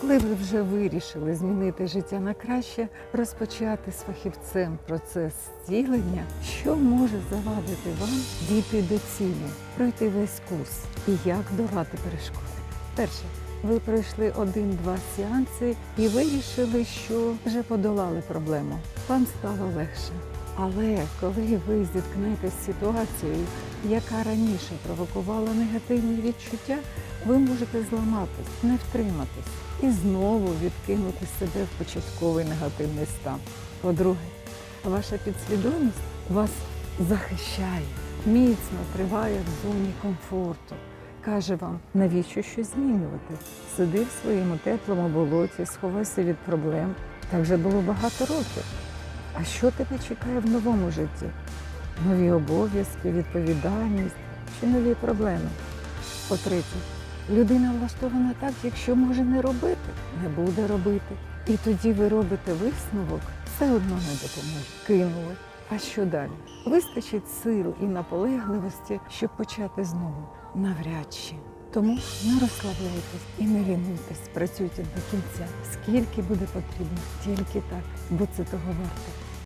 Коли ви вже вирішили змінити життя на краще, розпочати з фахівцем процес зцілення, що може завадити вам дійти до цілі, пройти весь курс і як долати перешкоди? Перше, ви пройшли один-два сеанси і вирішили, що вже подолали проблему. Вам стало легше. Але коли ви зіткнетеся з ситуацією, яка раніше провокувала негативні відчуття, ви можете зламатись, не втриматись і знову відкинути себе в початковий негативний стан. По-друге, ваша підсвідомість вас захищає, міцно триває в зоні комфорту. Каже вам, навіщо щось змінювати? Сиди в своєму теплому болоті, сховайся від проблем. Так вже було багато років. А що тебе чекає в новому житті? Нові обов'язки, відповідальність чи нові проблеми? По-третє, людина влаштована так, якщо може не робити, не буде робити. І тоді ви робите висновок, все одно не допоможе. Кинули. А що далі? Вистачить сил і наполегливості, щоб почати знову? Навряд чи. Тому не розслабляйтесь і не лінуйтесь, працюйте до кінця. Скільки буде потрібно, тільки так, бо це того варто.